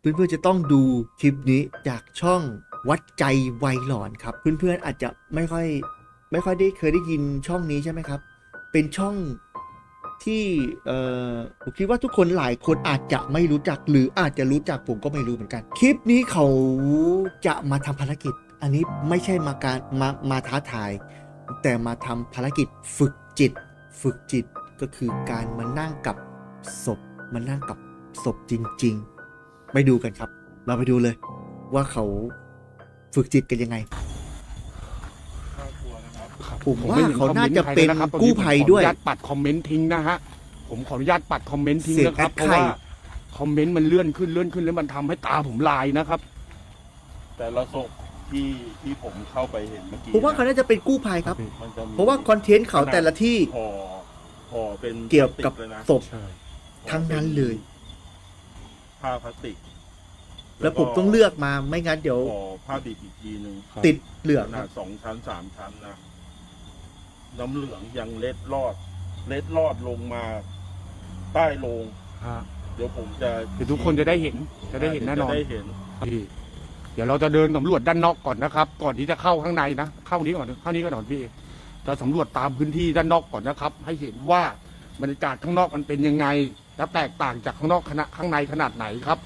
เพื่อนๆจะต้องดูคลิปนี้จากช่องวัดใจไวหลอนครับ เพื่อนๆอาจจะไม่ค่อยไม่ค่อยได้เคยได้ยินช่องนี้ใช่ไหมครับ เป็นช่องที่เออผมคิดว่าทุกคนหลายคนอาจจะไม่รู้จัก หรืออาจจะรู้จักผมก็ไม่รู้เหมือนกัน คลิปนี้เขาจะมาทำภารกิจ อันนี้ไม่ใช่มาการมามาท้าทาย แต่มาทำภารกิจฝึกจิต ฝึกจิตก็คือการมานั่งกับศพมานั่งกับศพจริง ๆ ไปดูกันครับ เราไปดูเลย ว่าเขาฝึกจิตกันยังไง ผมว่าเขาน่าจะเป็นกู้ภัยด้วยผมขออนุญาตปัดคอมเมนต์ทิ้งนะฮะ ผมขออนุญาตปัดคอมเมนต์ทิ้งเสียงนะครับแอดเพราะไข่ว่าคอมเมนต์มันเลื่อนขึ้นเลื่อนขึ้นแล้วมันทำให้ตาผมลายนะครับ แต่ละศพที่ที่ผมเข้าไปเห็นเมื่อกี้ผมว่าเขาน่าจะเป็นกู้ภัยครับ มันจะมีเพราะว่าคอนเทนต์เขาแต่ละที่ห่อห่อเป็นเกี่ยวกับพลาสติเลยนะศพใช่ทั้งนั้นเลย ผ้าพลาสติกแล้วผมต้องเลือกมาไม่งั้นเดี๋ยวห่อผ้าดิบอีกทีหนึ่งติดเหลืองขคนารัดบสองชั้นสามชั้นนะน้ำเหลืองยังเล็ดลอด เล็ดลอดลงมา ใต้โลง ฮะเดี๋ยวผมจะเดี๋ยวทุกคนจะได้เห็นจะได้เห็นแน่นอนจะได้เห็น พี่เดี๋ยวเราจะเดินสำรวจด้านนอกก่อนนะครับ ก่อนที่จะเข้าข้างในนะเข้านี้ก่อนเข้านี้ก่อนพี่จะสำรวจตามพื้นที่ด้านนอกก่อนนะครับ ให้เห็นว่าบรรยากาศข้างนอกมันเป็นยังไง และแตกต่างจากข้างนอกขนาดข้างในขนาดไหนครับ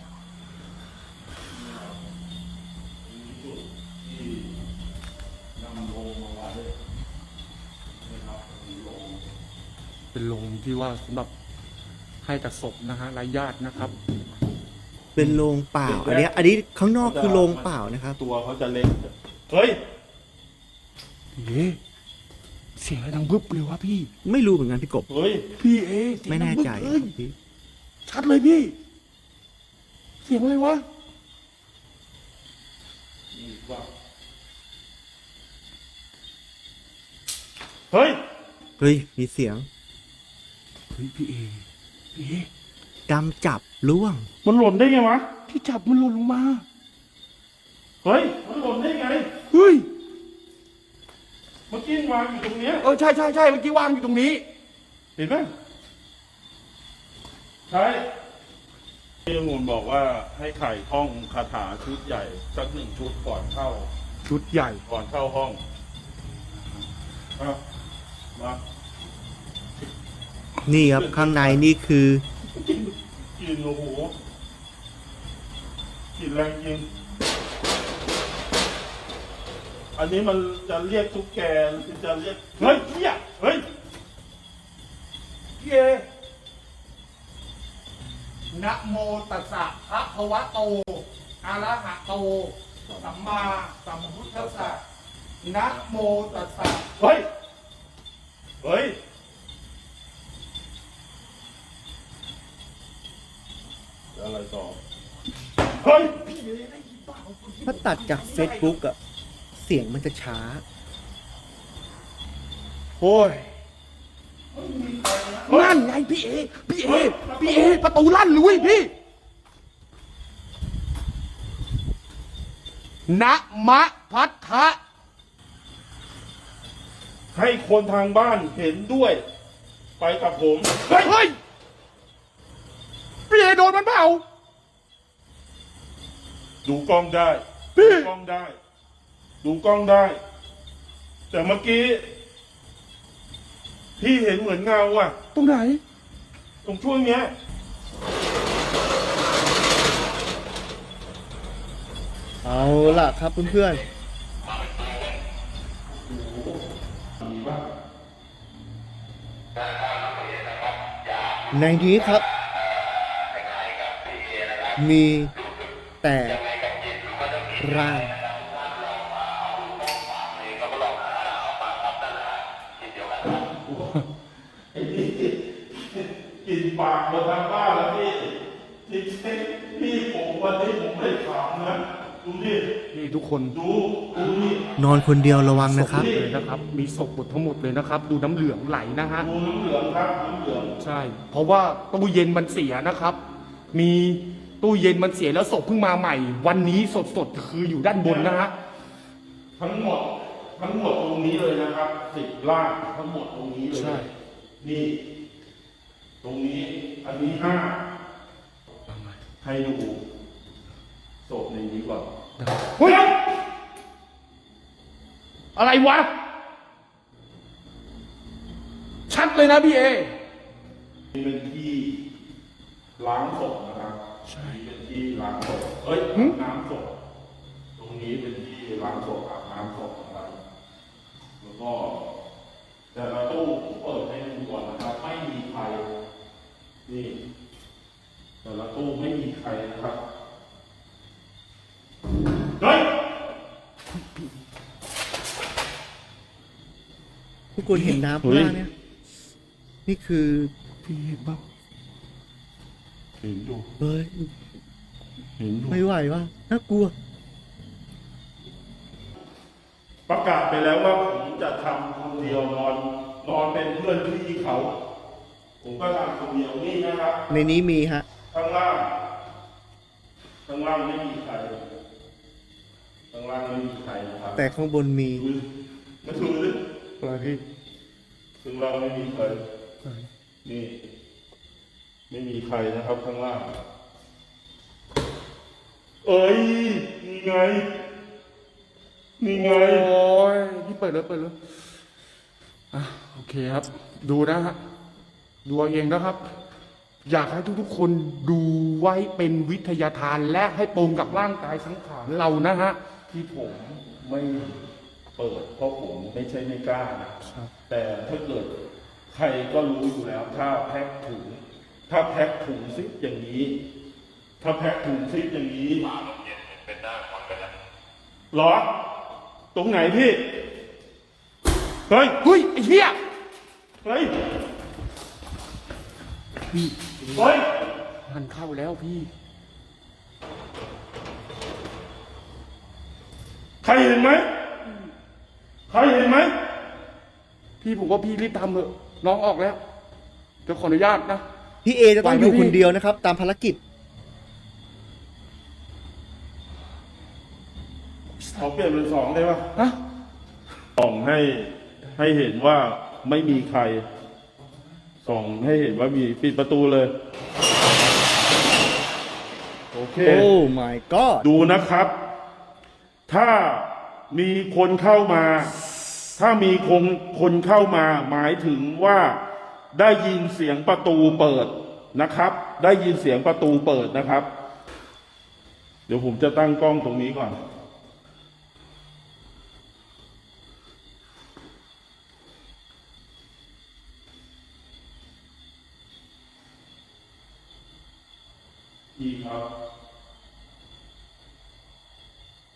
เป็นโรงที่ว่าสำหรับให้กับศพนะฮะรายญาตินะครับ เป็นโรงเปล่า อันเนี้ยอันนี้ข้างนอกคือโรงเปล่านะครับตัวเขาจะเล็ก เฮ้ยพี่เอเสียงอะไรดังบึ๊บเลยวะพี่ ไม่รู้เหมือนกันพี่กบ เฮ้ย พี่เอเสียงไม่ดังแน่บึ๊บใจเลคยรับพี่ ชัดเลยพี่ เสียงอะไรวะเฮ้ย เฮ้ย มีเสียงเฮ้ยพี่เอพี่เอดำจับล่วง มันหล่นได้ไงวะ ที่จับมันหล่นลงมา เฮ้ย มันหล่นได้ไง เฮ้ย เมื่อกี้วางอยู่ตรงเนี้ย เออใช่ใช่ใช่เมื่อกี้วางอยู่ตรงนี้ เห็นไหม ใช่พี่องุ่นบอกว่าให้ไข่ท่องคาถาชุดใหญ่ สักหนึ่งชุดก่อนเข้า ชุดใหญ่ ก่อนเข้าห้องอะมานี่ครับข้างในนี่คือกินกินโอ้โหกินแรงจริง อันนี้มันจะเรียกทุกแกหรือจะเรียก เฮ้ยเฮียเฮ้ยพี่เอ นะโมตัสสะพระคะวะโตอะระหะโต สัมมาสัมพุทธัสสะนะโมตัสสะเฮ้ย เฮ้ย แล้วอะไรต่อ เฮ้ย ถ้าตัดจาก Facebook อะเสียงมันจะช้า โอ้ย นั่นไงพี่เอ พี่เอ พี่เอ ประตูลั่นเลยเว้ยพี่ นะมะพัทธะให้คนทางบ้านเห็นด้วย ไปกับผมเฮ้ยเฮ้ย พี่เอโดนมันเปล่า ดูกล้องได้ พี่ ดูกล้องได้ ดูกล้องได้ แต่เมื่อกี้ พี่เห็นเหมือนเงาอะ ตรงไหน ตรงช่วงเนี้ย เอาล่ะครับเพื่อนๆ ในนี้ครับ มีแต่ร่าง กินปากหมดทางบ้านแล้วพี่จริงๆพี่ผมวันนี้ผมไม่ขำนะดูนี่นี่ทุกคนดูดูนี่นอนคนเดียวระวังนะครับศพเลยนะครับ มีศพหมดทั้งหมดเลยนะครับ ดูน้ำเหลืองไหลนะฮะ ดูน้ำเหลืองครับน้ำเหลืองใช่ เพราะว่าตู้เย็นมันเสียนะครับ มีตู้เย็นมันเสียแล้วศพเพิ่งมาใหม่ วันนี้สดๆคืออยู่ด้านบนนะฮะ ทั้งหมดทั้งหมดตรงนี้เลยนะครับสิบล่างทั้งหมดตรงนี้เลยใช่ นี่ ตรงนี้ อันนี้ห้าให้ดูก่อนเฮ้ยอะไรวะ ชัดเลยนะพี่เอนี่เป็นที่ล้างศพนะครับใช่เป็นที่ล้างศพเอ้ยหึอาบน้ำศพตรงนี้เป็นที่ล้างศพอาบน้ำศพนะครับแล้วก็แต่ละตู้ผมเปิดให้ดูก่อนนะครับ ไม่มีใคร นี่ แต่ละตู้ไม่มีใครนะครับเฮ้ย ทุก คนเห็นน้ำข้างล่างเนี่ย นี่คือพี่เห็นเปล่าเห็นดูเฮ้ยเห็นดูไม่ไหวว่ะน่ากลัว ประกาศไปแล้วว่าผมจะทำคนเดียวนอน นอนเป็นเพื่อนพี่เขา ผมก็ทำคนเดียวนี่นะครับในนี้มีฮะ ข้างล่างข้างล่างไม่มีใครข้างล่างไม่มีใครนะครับแต่ข้างบนมีดูมาดูดิอะ ไรพี่ข้างล่างไม่มีใคร นี่ ไม่มีใครนะครับข้างล่าง เอ้ยนี่ไง นี่ไง โอ้ยพี่เปิดเลยเปิดเลยอะโอเคครับ ดูนะฮะดูเอาเองนะครับ อยากให้ทุกๆคนดูไว้เป็นวิทยาทานและให้ตรงกับร่างกายสังขารเรานะฮะที่ผมไม่ เปิดเพราะผมไม่ใช่ไม่กล้านะครับแต่ถ้าเกิดใครก็รู้อยู่แล้ว ถ้าแพ็คถุง ถ้าแพ็คถุงซิปอย่างนี้ ถ้าแพ็คถุงซิปอย่างนี้หรอ ตรงไหนพี่ เฮ้ยเฮ้ยไอ้เหี้ยเฮ้ยพี่เฮ้ยมันเข้าแล้วพี่ ใครเห็นไหม ใครเห็นไหม พี่ผมว่าพี่รีบทำเถอะ น้องออกแล้วจะขออนุญาตนะ พี่เอจะต้องไหวไหมอยู่พี่คนเดียวนะครับ ตามภารกิจ ขอเปลี่ยนเป็นสองได้ปะฮะส่องให้ให้เห็นว่าไม่มีใคร ส่องให้เห็นว่ามีปิดประตูเลย โอเค โอ้ my god ดูนะครับ ถ้ามีคนเข้ามา ถ้ามีคนคนเข้ามาหมายถึงว่าได้ยินเสียงประตูเปิดนะครับ ได้ยินเสียงประตูเปิดนะครับ เดี๋ยวผมจะตั้งกล้องตรงนี้ก่อนพี่ครับ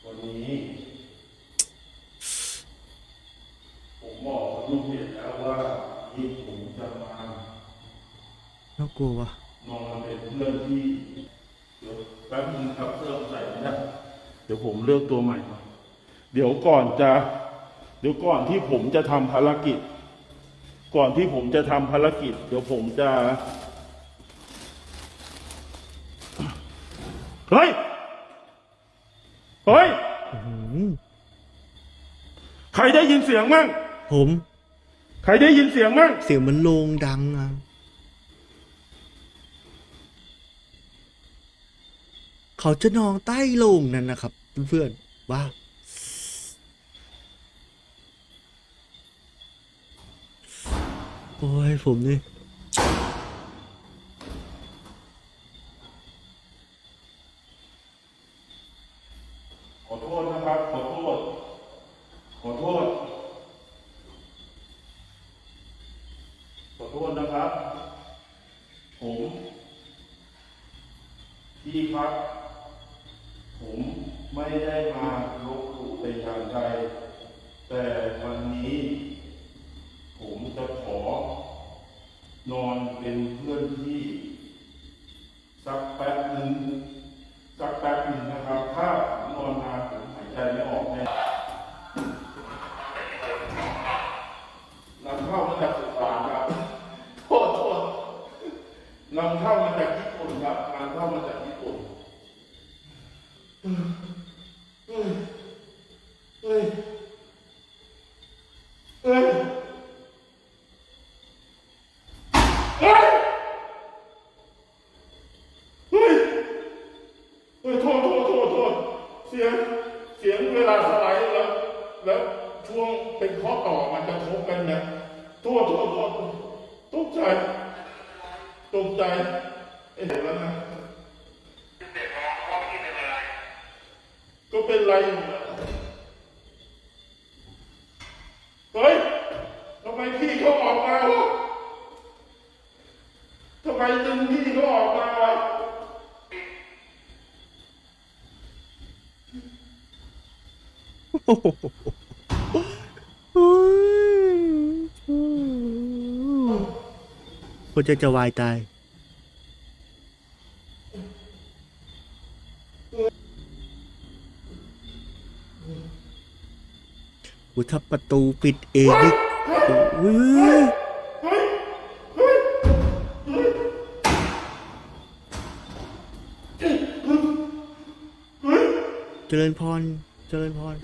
วันนี้ ผมบอกกับลูกเพจแล้วว่าที่ผมจะมา น่า กลัวว่ะนอนเป็นเพื่อนที่เดี๋ยวแป๊บนึงครับเสื้อใส่ไม่ได้เดี๋ยวผมเลือกตัวใหม่มาเดี๋ยวก่อนจะ เดี๋ยวก่อนที่ผมจะทำภารกิจ ก่อนที่ผมจะทำภารกิจ เดี๋ยวผมจะ เฮ้ย เฮ้ย อื้อหือใครได้ยินเสียงมั่งผม ใครได้ยินเสียงมั่งเสียงมันโลงดังอะ เขาจะนอนใต้โลงนั่นนะครับ เพื่อนๆว้าวโอ้ยผมนี่ ขอโทษนะครับ ขอโทษ ขอโทษ ขอโทษนะครับ ผม พี่ครับ ผมไม่ได้มาลบหลู่แต่อย่างใดแต่ วันนี้ ผมจะขอ นอนเป็นเพื่อนพี่ สักแป๊บหนึ่งสักแป๊บหนึ่งนะครับ เป็นไรเฮ้ยทำไมพี่เขาออกมาวะทำไมดึงพี่เขาออกมาวะคนจะจะวายตาย อุยถ้าประตูปิดเองนี่โอ้ยเจริญพร เจริญพร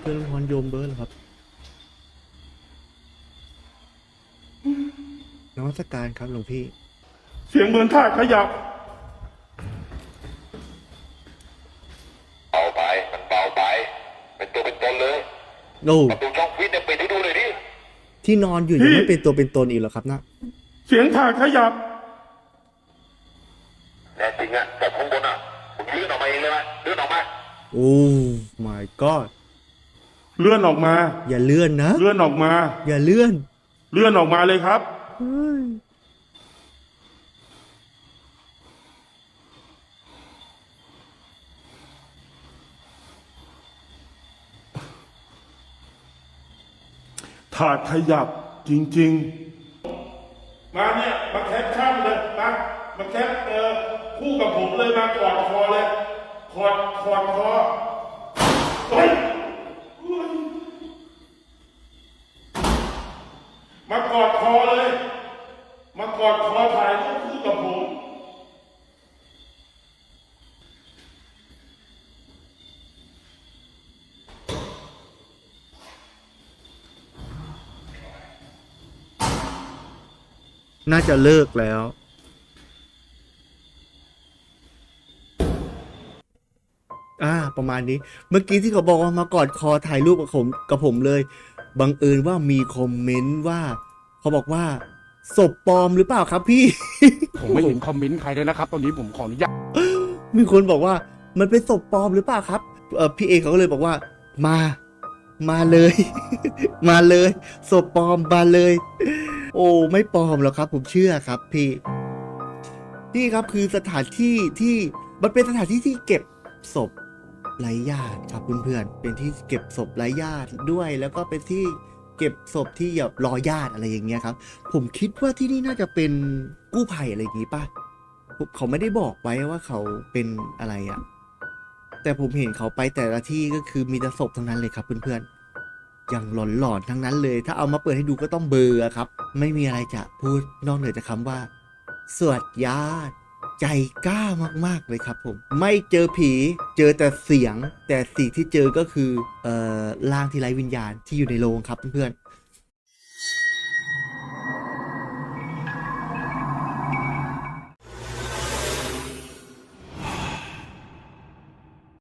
เจริญพรโยมเบิร์ดเหรอครับนวัตการครับหลวงพี่ เสียงเหมือนถาขยับ โอ้ประตูช่องฟิตเนี่ยปิดให้ดูเลยดิที่นอนอยู่ยังไม่เป็นตัวเป็นตนอีกเหรอครับนะเสียงถาดขยับ แน่จริงอะแต่ข้างบนอะมึงเลื่อนออกมาเองเลยไหมเลื่อนออกมาโอ้ my god เลื่อนออกมา อย่าเลื่อนนะ เลื่อนออกมา อย่าเลื่อน เลื่อนออกมาเลยครับ เฮ้ย ถาดขยับจริง ๆ มาเนี่ย มาแคปชั่นเลยมามาแคปเออคู่กับผมเลยมากอดคอเลยกอดกอดคอเฮ้ยมากอดคอเลย มากอดคอถ่ายรูปคู่กับผม น่าจะเลิกแล้ว อ่า ประมาณนี้ เมื่อกี้ที่เขาบอกว่ามากอดคอถ่ายรูปกับผมกับผมเลย บังเอิญว่ามีคอมเมนต์ว่า เขาบอกว่าศพปลอมหรือเปล่าครับพี่ ผมไม่เห็นคอมเมนต์ใครเลยนะครับ ตอนนี้ผมขออนุญาตมีคนบอกว่า มันเป็นศพปลอมหรือเปล่าครับ เออพี่เอเขาก็เลยบอกว่า มา มาเลย มาเลยศพปลอมมาเลย โอ้ไม่ปลอมหรอกครับ ผมเชื่อครับพี่ นี่ครับคือสถานที่ที่มันเป็นสถานที่ที่เก็บศพไร้ญาติครับเพื่อนๆเป็นที่เก็บศพไร้ญาติด้วย แล้วก็เป็นที่เก็บศพที่แบบรอญาติอะไรอย่างเงี้ยครับ ผมคิดว่าที่นี่น่าจะเป็นกู้ภัยอะไรอย่างงี้ป่ะเขาไม่ได้บอกไว้ว่าเขาเป็นอะไรอะแต่ผมเห็นเขาไปแต่ละที่ก็คือมีแต่ศพทั้งนั้นเลยครับเพื่อนๆ อย่างหลอนๆทั้งนั้นเลย ถ้าเอามาเปิดให้ดูก็ต้องเบลอร์ครับ ไม่มีอะไรจะพูดนอกเหนือจากคำว่า สวดญาติใจกล้ามากๆเลยครับผม ไม่เจอผีเจอแต่เสียง แต่สิ่งที่เจอก็คือเอ่อร่างที่ไร้วิญญาณที่อยู่ในโรงครับเพื่อน